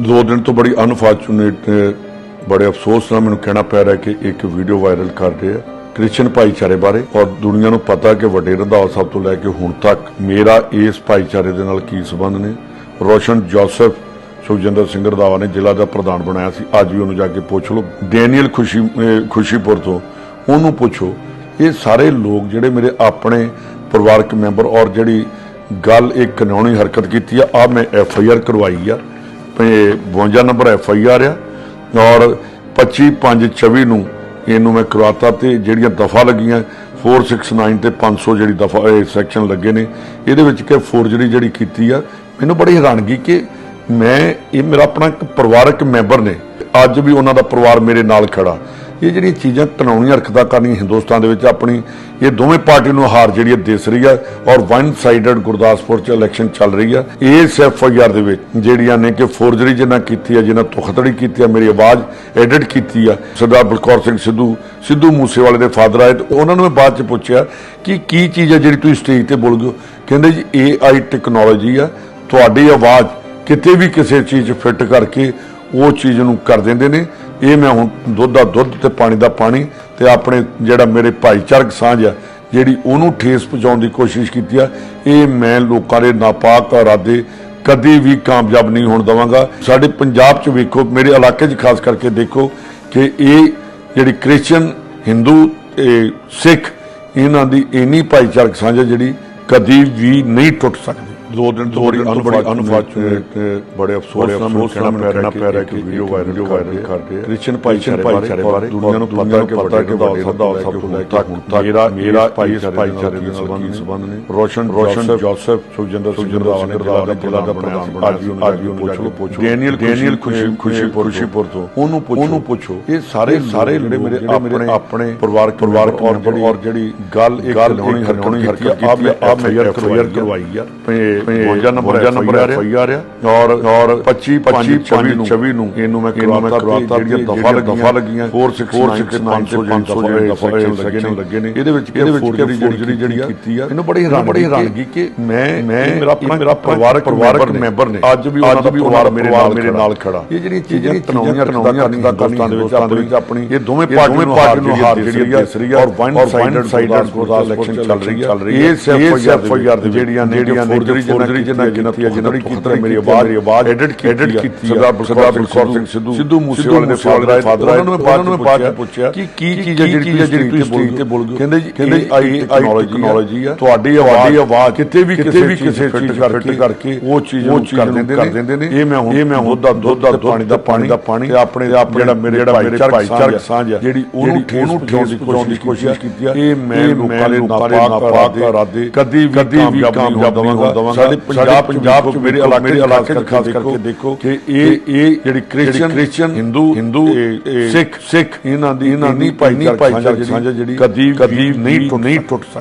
ਦੋ ਦਿਨ ਤੋਂ ਬੜੀ ਅਨਫੋਰਚੂਨੇਟ ਬੜੇ ਅਫਸੋਸ ਨਾਲ ਮੈਨੂੰ ਕਹਿਣਾ ਪੈ ਰਿਹਾ ਕਿ ਇੱਕ ਵੀਡੀਓ ਵਾਇਰਲ ਕਰ ਰਹੇ ਆ ਕ੍ਰਿਸਚੀਅਨ ਭਾਈਚਾਰੇ ਬਾਰੇ ਔਰ ਦੁਨੀਆ ਨੂੰ ਪਤਾ ਕਿ ਵੱਡੇ ਰੰਧਾਵਾ ਸਾਹਿਬ ਤੋਂ ਲੈ ਕੇ ਹੁਣ ਤੱਕ ਮੇਰਾ ਇਸ ਭਾਈਚਾਰੇ ਦੇ ਨਾਲ ਕੀ ਸਬੰਧ ਨੇ। ਰੋਸ਼ਨ ਜੋਸਫ, ਸੁਖਜਿੰਦਰ ਸਿੰਘ ਰੰਧਾਵਾ ਨੇ ਜ਼ਿਲ੍ਹਾ ਦਾ ਪ੍ਰਧਾਨ ਬਣਾਇਆ ਸੀ। ਅੱਜ ਵੀ ਉਹਨੂੰ ਜਾ ਕੇ ਪੁੱਛ ਲਓ। ਡੈਨੀਅਲ ਖੁਸ਼ੀ ਖੁਸ਼ੀਪੁਰ ਤੋਂ ਉਹਨੂੰ ਪੁੱਛੋ। ਇਹ ਸਾਰੇ ਲੋਕ ਜਿਹੜੇ ਮੇਰੇ ਆਪਣੇ ਪਰਿਵਾਰਕ ਮੈਂਬਰ ਔਰ ਜਿਹੜੀ ਗੱਲ ਇੱਕ ਕਾਨੂੰਨੀ ਹਰਕਤ ਕੀਤੀ ਆ ਆ ਮੈਂ ਐਫ ਆਈ ਆਰ ਕਰਵਾਈ ਆ। ਤੇ 52 ਨੰਬਰ ਐਫ ਆਈ ਆਰ ਆ ਔਰ 25 5 24 ਨੂੰ ਇਹਨੂੰ ਮੈਂ ਕਰਵਾਤਾ ਤੇ ਜਿਹੜੀਆਂ ਦਫਾ ਲੱਗੀਆਂ 469 ਤੇ 500 ਜਿਹੜੀ ਦਫਾ ਸੈਕਸ਼ਨ ਲੱਗੇ ਨੇ। ਇਹਦੇ ਵਿੱਚ ਕਿ ਫੋਰਜਰੀ ਜਿਹੜੀ ਕੀਤੀ ਆ, ਮੈਨੂੰ ਬੜੀ ਹੈਰਾਨਗੀ ਕਿ ਮੈਂ, ਇਹ ਮੇਰਾ ਆਪਣਾ ਇੱਕ ਪਰਿਵਾਰਕ ਮੈਂਬਰ ਨੇ। ਅੱਜ ਵੀ ਉਹਨਾਂ ਦਾ ਪਰਿਵਾਰ ਮੇਰੇ ਨਾਲ ਖੜਾ। ਇਹ ਜਿਹੜੀਆਂ ਚੀਜ਼ਾਂ ਕਾਨੂੰਨੀ ਹਰਕਤਾਂ ਕਰਨੀ ਹਿੰਦੁਸਤਾਨ ਦੇ ਵਿੱਚ ਆਪਣੀ, ਇਹ ਦੋਵੇਂ ਪਾਰਟੀ ਨੂੰ ਹਾਰ ਜਿਹੜੀ ਹੈ ਦਿਸ ਰਹੀ ਹੈ ਔਰ ਵਨ ਸਾਈਡਡ ਗੁਰਦਾਸਪੁਰ ਚ ਇਲੈਕਸ਼ਨ ਚੱਲ ਰਹੀ ਹੈ। ਇਸ ਐਫ ਆਈ ਆਰ ਦੇ ਵਿੱਚ ਜਿਹੜੀਆਂ ਨੇ ਕਿ ਫੋਰਜਰੀ ਜਿਹਨਾਂ ਕੀਤੀ ਹੈ ਜਿਹਨਾਂ ਧੋਖਾਧੜੀ ਕੀਤੀ ਹੈ, ਮੇਰੀ ਆਵਾਜ਼ ਐਡਿਟ ਕੀਤੀ ਹੈ। ਸਰਦਾਰ ਬਲਕੌਰ ਸਿੰਘ ਸਿੱਧੂ ਸਿੱਧੂ ਮੂਸੇਵਾਲੇ ਦੇ ਫਾਦਰ ਆਏ ਤੇ ਉਹਨਾਂ ਨੂੰ ਮੈਂ ਬਾਅਦ ਚ ਪੁੱਛਿਆ ਕਿ ਕੀ ਚੀਜ਼ ਹੈ ਜਿਹੜੀ ਤੁਸੀਂ ਸਟੇਜ ਤੇ ਬੋਲ ਗਏ ਹੋ? ਕਹਿੰਦੇ ਜੀ ਏ ਆਈ ਟੈਕਨੋਲੋਜੀ ਆ ਤੁਹਾਡੀ ਆਵਾਜ਼ ਕਿਤੇ ਵੀ ਕਿਸੇ ਚੀਜ਼ ਫਿੱਟ ਕਰਕੇ ਉਹ ਚੀਜ਼ ਨੂੰ ਕਰ ਦਿੰਦੇ ਨੇ। ਇਹ ਮੈਂ ਹੁਣ ਦੁੱਧ ਦਾ ਦੁੱਧ ਤੇ ਪਾਣੀ ਦਾ ਪਾਣੀ ਤੇ ਆਪਣੇ ਜਿਹੜਾ ਮੇਰੇ ਭਾਈਚਾਰਕ ਸਾਂਝ ਆ, ਜਿਹੜੀ ਉਹਨੂੰ ਠੇਸ ਪਹੁੰਚਾਉਣ ਦੀ ਕੋਸ਼ਿਸ਼ ਕੀਤੀ ਆ, ਇਹ ਮੈਂ ਲੋਕਾਂ ਦੇ ਨਾਪਾਕ ਇਰਾਦੇ ਕਦੀ ਵੀ ਕਾਮਯਾਬ ਨਹੀਂ ਹੋਣ ਦਵਾਂਗਾ। ਸਾਡੇ ਪੰਜਾਬ 'ਚ ਵੇਖੋ, ਮੇਰੇ ਇਲਾਕੇ 'ਚ ਖਾਸ ਕਰਕੇ ਦੇਖੋ ਕਿ ਇਹ ਜਿਹੜੀ ਕ੍ਰਿਸਚੀਅਨ, ਹਿੰਦੂ ਤੇ ਸਿੱਖ, ਇਹਨਾਂ ਦੀ ਇੰਨੀ ਭਾਈਚਾਰਕ ਸਾਂਝ ਹੈ ਜਿਹੜੀ ਕਦੀ ਵੀ ਨਹੀਂ ਟੁੱਟ ਸਕਦੀ। ਦੋ ਦਿਨ ਤੋਂ ਬੜੀ ਅਨਫੋਰਚੂਨੇਟ ਬੜੇ ਅਫਸੋਸ ਨਾਲ ਮੈਨੂੰ ਕਹਿਣਾ ਪੈ ਰਿਹਾ ਕਿ ਵੀਡੀਓ ਵਾਇਰਲ ਕਰ ਰਹੇ ਆ। ਕ੍ਰਿਸਚੀਅਨ ਭਾਈਚਾਰੇ ਬਾਰੇ ਦੁਨੀਆ ਨੂੰ ਪਤਾ ਕਿ ਪਤਾ ਕਿ ਵੱਡੇ ਰੰਧਾਵਾ ਸਾਹਿਬ ਤੋਂ ਲੈ ਕੇ ਹੁਣ ਤੱਕ ਮੇਰਾ ਮੇਰਾ ਇਸ ਭਾਈਚਾਰੇ ਦੇ ਨਾਲ ਸੰਬੰਧ ਨੇ? ਰੋਸ਼ਨ ਰੋਸ਼ਨ ਜੋਸਫ ਸੁਖਜਿੰਦਰ ਸੁਖਜਿੰਦਰ ਨੇ ਦਾ ਜ਼ਿਲ੍ਹਾ ਦਾ ਪ੍ਰਧਾਨ ਅੱਜ ਅੱਜ ਜਾ ਕੇ ਪੁੱਛੋ। ਡੈਨੀਅਲ ਡੈਨੀਅਲ ਖੁਸ਼ੀ ਖੁਸ਼ੀਪੁਰ ਖੁਸ਼ੀਪੁਰ ਤੋਂ ਉਹਨੂੰ ਪੁੱਛੋ। ਉਹਨੂੰ ਪੁੱਛੋ। ਇਹ ਸਾਰੇ ਸਾਰੇ ਜਿਹੜੇ ਮੇਰੇ ਆਪਣੇ ਆਪਣੇ ਪਰਿਵਾਰਕ ਪਰਿਵਾਰਕ ਔਰ ਜਿਹੜੀ ਔਰ ਜਿਹੜੀ ਗੱਲ ਇੱਕ ਕਾਨੂੰਨੀ ਹਰਕਤ ਕੀਤੀ ਆ। ਮੈਂ ਆ ਮੈਂ ਯਾਰ ਕਰਵਾਈ ਆ 52 ਨੰਬਰ 52 ਨੰਬਰ ਆ। ਔਰ ਔਰ 25 25 26 ਨੂੰ। ਇਹਨੂੰ ਮੈਂ ਕਰਵਾਤਾ ਜਿਹੜੀਆਂ ਦਫਾ ਦਫਾ ਲੱਗੀਆਂ 469 ਤੇ 500 ਜਿਹੜੇ ਲੱਗੇ ਨੇ ਇਹਦੇ ਵਿੱਚ ਇਹਦੇ ਵਿੱਚ ਫੋਰਜਰੀ ਜਿਹੜੀ ਕੀਤੀ ਆ? ਮੈਨੂੰ ਬੜੀ ਹੈਰਾਨ ਬੜੀ ਹੈਰਾਨਗੀ ਕਿ ਮੈਂ ਮੈਂ ਮੇਰਾ ਮੇਰਾ ਪਰਿਵਾਰਕ ਪਰਿਵਾਰਕ ਮੈਂਬਰ ਨੇ। ਅੱਜ ਵੀ ਉਹਨਾਂ ਦਾ ਪਰਿਵਾਰ ਮੇਰੇ ਨਾਲ ਮੇਰੇ ਨਾਲ ਖੜਾ। ਇਹ ਜਿਹੜੀਆਂ ਚੀਜ਼ਾਂ ਕਾਨੂੰਨੀ ਹਰਕਤਾਂ ਕਰਨੀਆਂ ਦੇ ਵਿੱਚ ਆਪਣੀ ਆਪਣੀ ਇਹ ਦੋਵੇਂ ਪਾਰਟੀ ਨੂੰ ਹਾਰ ਜਿਹੜੀ ਹੈ ਔਰ ਵਨ ਸਾਈਡਡ ਸਾਈਡਡ ਇਲੈਕਸ਼ਨ ਚੱਲ ਰਹੀ ਹੈ ਇਹ ਐਫ ਆਈ ਆਰ ਦੇ ਜਿਹੜੀਆਂ ਜਿਹੜੀਆਂ ਫੋਰਜਰੀ ਫੋਰਜਰੀ ਜਿਨ੍ਹਾਂ ਜਿਨ੍ਹਾਂ ਜਿਹਨਾਂ ਕੀਤੀ ਮੇਰੀ ਆਵਾਜ਼ ਮੇਰੀ ਆਵਾਜ਼ ਐਡਿਟ ਐਡਿਟ ਕੀਤੀ ਸਰਦਾਰ ਬਲਕੌਰ ਸਿੰਘ ਸਿੱਧੂ ਸਿੱਧੂ ਮੂਸੇਵਾਲੇ ਦੇ ਫਾਦਰ ਆਏ ਉਹਨਾਂ ਨੂੰ ਬਾਅਦ ਚ ਪੁੱਛਿਆ ਕਿ ਕੀ ਚੀਜ਼ ਹੈ ਜਿਹੜੀ ਜਿਹੜੀ ਤੁਸੀਂ ਸਟੇਜ ਤੇ ਬੋਲ ਗਏ ਕਹਿੰਦੇ ਜੀ ਕਹਿੰਦੇ ਆਈ ਟੈਕਨੋਲੋਜੀ ਆ ਤੁਹਾਡੀ ਆਵਾਜ਼ ਆਵਾਜ਼ ਕਿਤੇ ਵੀ ਕਿਸੇ ਵੀ ਕਿਸੇ ਚੀਜ਼ ਕਰਕੇ ਕਰਕੇ ਉਹ ਚੀਜ਼ ਨੂੰ ਕਰ ਦਿੰਦੇ ਨੇ। ਇਹ ਮੈਂ ਹੁਣ ਇਹ ਮੈਂ ਦੁੱਧ ਦਾ ਦੁੱਧ ਦਾ ਪਾਣੀ ਦਾ ਪਾਣੀ ਦਾ ਪਾਣੀ ਤੇ ਆਪਣੇ ਜਿਹੜਾ ਮੇਰੇ ਜਿਹੜਾ ਮੇਰੇ ਭਾਈਚਾਰਕ ਸਾਂਝ ਆ ਜਿਹੜੀ ਉਹਨੂੰ ਠੇਸ ਪਹੁੰਚਾਉਣ ਦੀ ਕੋਸ਼ਿਸ਼ ਕੀਤੀ ਆ ਇਹ ਮੈਂ ਲੋਕਾਂ ਦੇ ਨਾਪਾਕ ਇਰਾਦੇ ਕਦੀ ਵੀ ਕਾਮਯਾਬ ਨਹੀਂ ਹੋਣ ਦਵਾਂਗਾ ਸਾਡੇ ਪੰਜਾਬ ਪੰਜਾਬ ਚ ਮੇਰੇ ਇਲਾਕੇ ਇਲਾਕੇ ਚ ਖਾਸ ਕਰਕੇ ਦੇਖੋ ਕਿ ਇਹ ਇਹ ਜਿਹੜੀ ਕ੍ਰਿਸਚੀਅਨ ਕ੍ਰਿਸਚੀਅਨ ਹਿੰਦੂ ਹਿੰਦੂ ਸਿੱਖ ਸਿੱਖ ਇਹਨਾਂ ਦੀ ਇਹਨਾਂ ਦੀ ਭਾਈਚਾਰਕ ਸਾਂਝ ਜਿਹੜੀ ਕਦੀ ਕਦੀ ਨਹੀਂ ਟੁੱਟ ਸਕਦੀ।